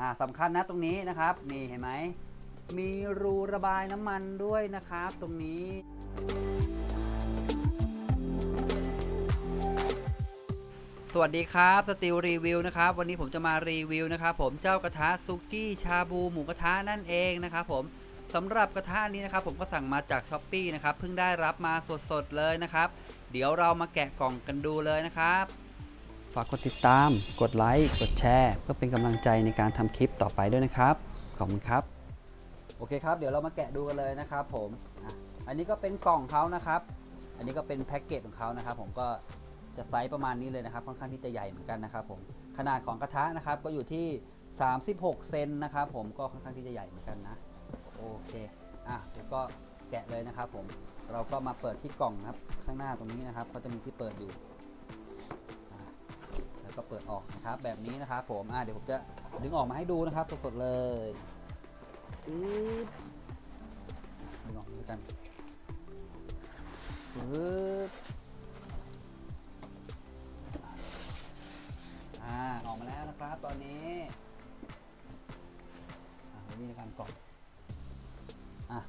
อ่าสำคัญนะตรงนี้นะครับ นี่เห็นไหม มีรูระบายน้ำมันด้วยนะครับตรงนี้สวัสดีครับสติลรีวิวนะครับวันนี้ผมจะมารีวิวนะครับผมเจ้ากระทะซุกี้ชาบูหมูกระทะนั่นเองนะครับผมสำหรับกระทะนี้นะครับผมก็สั่งมาจากช้อปปีนะครับเพิ่งได้รับมาสดๆเลยนะครับ เดี๋ยวเรามาแกะกล่องกันดูเลยนะครับ ฝากกดติดตาม กดไลค์ กดแชร์ เพื่อเป็นกำลังใจในการทำคลิปต่อไปด้วยนะครับ ขอบคุณครับ โอเคครับ เดี๋ยวเรามาแกะดูกันเลยนะครับผมอะอันนี้ก็เป็นกล่องเขานะครับ อันนี้ก็เป็นแพ็กเกจของเขานะครับ ผมก็จะไซส์ประมาณนี้เลยนะครับ ค่อนข้างที่จะใหญ่เหมือนกันนะครับผม ขนาดของกระทะนะครับ ก็อยู่ที่ 36 เซนนะครับ ผม ก็ค่อนข้างที่จะใหญ่เหมือนกันนะ โอเค อะเดี๋ยวก็แกะเลยนะครับ ผม เราก็มาเปิดที่กล่องนะครับ ข้างหน้าตรงนี้นะครับ ก็จะมีที่เปิดอยู่ แล้วก็เปิดออกนะครับ แบบนี้นะครับผมอะเดี๋ยวผมจะดึงออกมาให้ดูนะครับสดๆเลยปึ๊บดึงออกนี้กันปึ๊บอ่าออกมาแล้วนะครับตอนนี้อ่านี่การกล่องอะ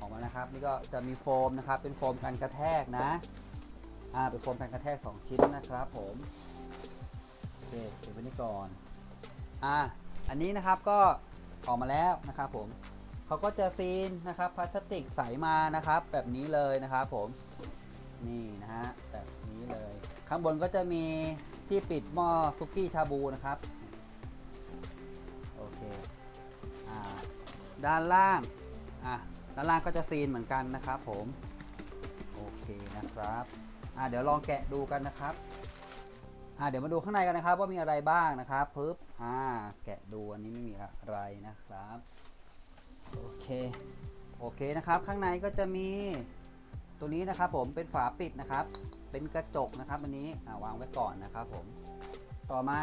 ออกมานะครับนี่ก็จะมีโฟมนะครับเป็นโฟมกันกระแทกนะอ่าเป็นโฟมกันกระแทก 2 ชิ้นนะครับผม เคเก็บไว้นี่ก่อน อ่า อันนี้นะครับก็ออกมาแล้วนะครับผมเขาก็จะซีนนะครับพลาสติกใสมานะครับ แบบนี้เลยนะครับผมนี่นะฮะแบบนี้เลย ข้างบนก็จะมีที่ปิดหม้อซุกี้ชาบูนะครับโอเคอ่าด้านล่างอะด้านล่างก็จะซีนเหมือนกันนะครับผมโอเคนะครับอ่าเดี๋ยวลองแกะดูกันนะครับ เดี๋ยวมาดูข้างในกันนะครับว่ามีอะไรบ้างนะครับปึ๊บอ่าแกะดูอันนี้ไม่มีอะไรนะครับโอเคโอเคนะครับ ข้างในก็จะมีตัวนี้นะครับ ผมเป็นฝาปิดนะครับ เป็นกระจกนะครับ อันนี้อ่าวางไว้ก่อนนะครับผมต่อมา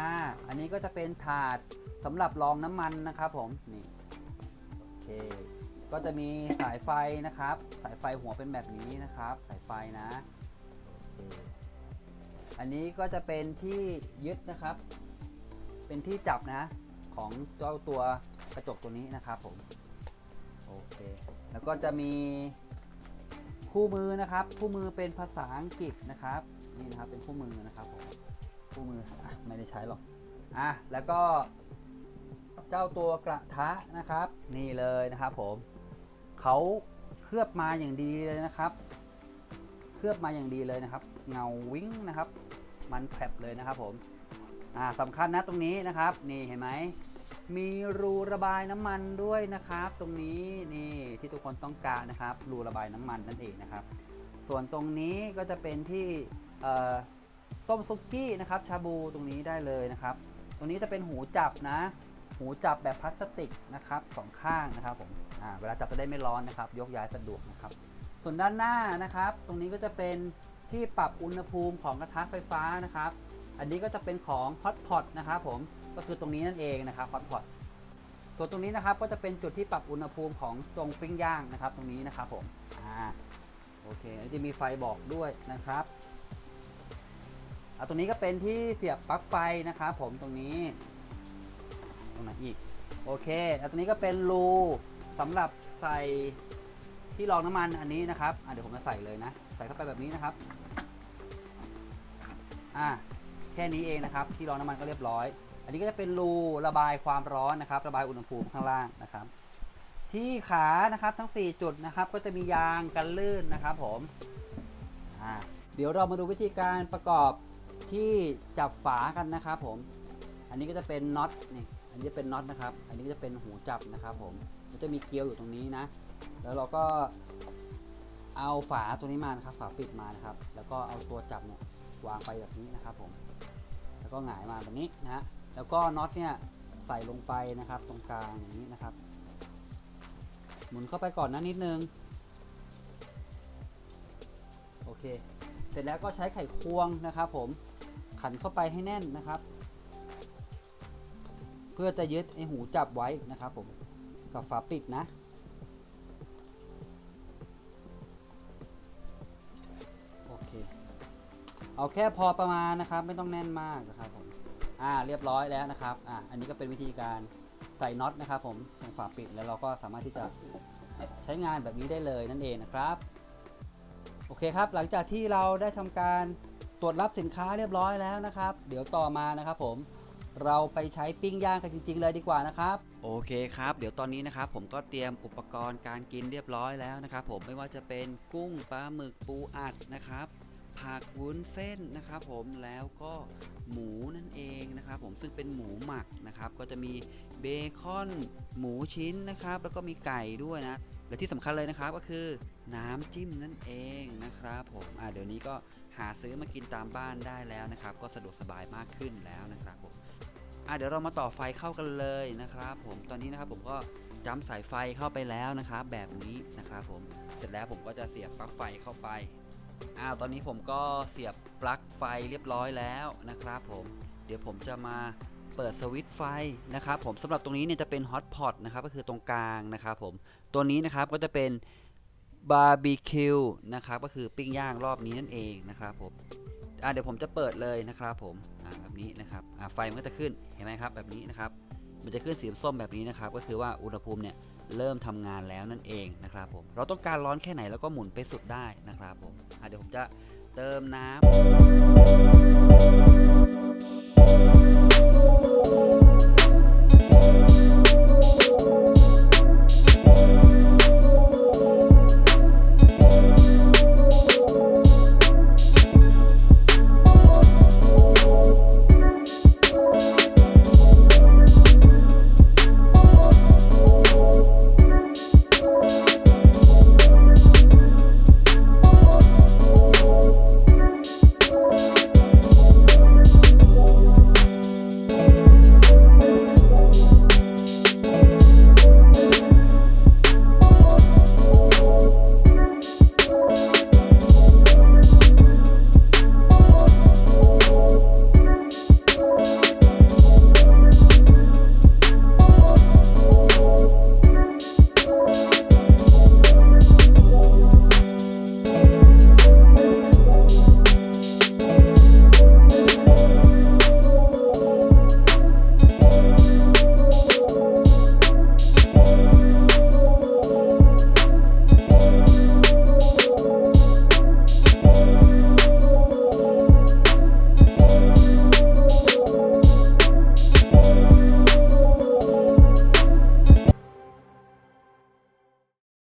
อันนี้ก็จะเป็นถาดสำหรับรองน้ำมันนะครับ ผมนี่โอเคก็จะมีสายไฟนะครับ สายไฟหัวเป็นแบบนี้นะครับ สายไฟนะโอเค อันนี้ก็จะเป็นที่ยึดนะครับ เป็นที่จับนะของเจ้าตัวกระจกตัวนี้นะครับผมโอเคแล้วก็จะมีคู่มือนะครับคู่มือเป็นภาษาอังกฤษนะครับนี่นะครับเป็นคู่มือนะครับผมคู่มืออไม่ได้ใช้หรอกอะแล้วก็เจ้าตัวกระทะนะครับ นี่เลยนะครับผมเขาเคลือบมาอย่างดีเลยนะครับ ลือบมาอย่างดีเลยนะครับ เงาวิ้งนะครับ มันแผลบเลยนะครับผมอ่าสำคัญนะตรงนี้นะครับ นี่เห็นไหมมีรูระบายน้ำมันด้วยนะครับ ตรงนี้นี่ที่ทุกคนต้องการนะครับ รูระบายน้ำมันนั่นเองนะครับ ส่วนตรงนี้ก็จะเป็นที่ต้มซุกี้นะครับ ชาบูตรงนี้ได้เลยนะครับ ตรงนี้จะเป็นหูจับนะ หูจับแบบพลาสติกนะครับสองข้างนะครับผมเวลาจับจะได้ไม่ร้อนนะครับ ยกย้ายสะดวกนะครับ ส่วนด้านหน้านะครับ ตรงนี้ก็จะเป็นที่ปรับอุณหภูมิของกระทะไฟฟ้านะครับ อันนี้ก็จะเป็นของ Hot Pot นะครับผมก็คือตรงนี้นั่นเองนะครับ Hot Pot ตัวตรงนี้นะครับก็จะเป็นจุดที่ปรับอุณหภูมิของตรงปิ้งย่างนะครับ ตรงนี้นะครับผมอ่าโอเคจะมีไฟบอกด้วยนะครับอะตรงนี้ก็เป็นที่เสียบปลั๊กไฟนะครับผมตรงนี้ ตรงไหนอีกโอเคแล้วตรงนี้ก็เป็นรูสำหรับใส่ ที่รองน้ำมันอันนี้นะครับเดี๋ยวผมจะใส่เลยนะ ใส่เข้าไปแบบนี้นะครับอ่าแค่นี้เองนะครับ ที่รองน้ำมันก็เรียบร้อย อันนี้ก็จะเป็นรูระบายความร้อนนะครับ ระบายอุณหภูมิข้างล่างนะครับ ที่ขานะครับทั้ง 4 จุดนะครับ ก็จะมียางกันลื่นนะครับ ผมอ่าเดี๋ยวเรามาดูวิธีการประกอบที่จับฝากันนะครับ ผม อันนี้ก็จะเป็นน็อตนี่ อันนี้จะเป็นน็อตนะครับ อันนี้ก็จะเป็นหูจับนะครับผมมันจะมีเกลียวอยู่ตรงนี้นะ แล้วเราก็เอาฝาตัวนี้มานะครับ ฝาปิดมานะครับ แล้วก็เอาตัวจับเนี่ยวางไปแบบนี้นะครับผม แล้วก็หงายมาแบบนี้นะฮะ แล้วก็น็อตเนี่ยใส่ลงไปนะครับ ตรงกลางอย่างนี้นะครับ หมุนเข้าไปก่อนนะนิดนึง โอเค เสร็จแล้วก็ใช้ไขควงนะครับ ผม ขันเข้าไปให้แน่นนะครับ พื่อจะยึดไอหูจับไว้นะครับผมกับฝาปิดนะ โอเค เอาแค่พอประมาณนะครับ ไม่ต้องแน่นมากนะครับผมอ่าเรียบร้อยแล้วนะครับอ่าอันนี้ก็เป็นวิธีการใส่น็อตนะครับผมตรงฝาปิดแล้วเราก็สามารถที่จะใช้งานแบบนี้ได้เลยนั่นเองนะครับโอเคครับ หลังจากที่เราได้ทำการตรวจรับสินค้าเรียบร้อยแล้วนะครับ เดี๋ยวต่อมานะครับผม เราไปใช้ปิ้งย่างกันจริง ๆ เลยดีกว่านะครับ โอเคครับ เดี๋ยวตอนนี้นะครับผมก็เตรียมอุปกรณ์การกินเรียบร้อยแล้วนะครับผมไม่ว่าจะเป็นกุ้งปลาหมึกปูอัดนะครับผักวุ้นเส้นนะครับผมแล้วก็หมูนั่นเองนะครับผมซึ่งเป็นหมูหมักนะครับก็จะมีเบคอนหมูชิ้นนะครับแล้วก็มีไก่ด้วยนะและที่สำคัญเลยนะครับก็คือน้ำจิ้มนั่นเองนะครับผมอ่าเดี๋ยวนี้ก็หาซื้อมากินตามบ้านได้แล้วนะครับ ก็สะดวกสบายมากขึ้นแล้วนะครับผม อ่าเดี๋ยวเรามาต่อไฟเข้ากันเลยนะครับผมตอนนี้นะครับผมก็จ้ำสายไฟเข้าไปแล้วนะครับแบบนี้นะครับผมเสร็จแล้วผมก็จะเสียบปลั๊กไฟเข้าไปอ้าวตอนนี้ผมก็เสียบปลั๊กไฟเรียบร้อยแล้วนะครับผมเดี๋ยวผมจะมาเปิดสวิตช์ไฟนะครับผมสำหรับตรงนี้เนี่ยจะเป็นฮอตพอตนะครับก็คือตรงกลางนะครับผมตัวนี้นะครับก็จะเป็นบาร์บีคิวนะครับก็คือปิ้งย่างรอบนี้นั่นเองนะครับผม อ่าเดี๋ยวผมจะเปิดเลยนะครับผมอ่าแบบนี้นะครับอ่าไฟมันก็จะขึ้นเห็นไหมครับแบบนี้นะครับมันจะขึ้นสีส้มแบบนี้นะครับก็คือว่าอุณหภูมิเนี่ยเริ่มทำงานแล้วนั่นเองนะครับผมเราต้องการร้อนแค่ไหนแล้วก็หมุนไปสุดได้นะครับผมอะเดี๋ยวผมจะเติมน้ำ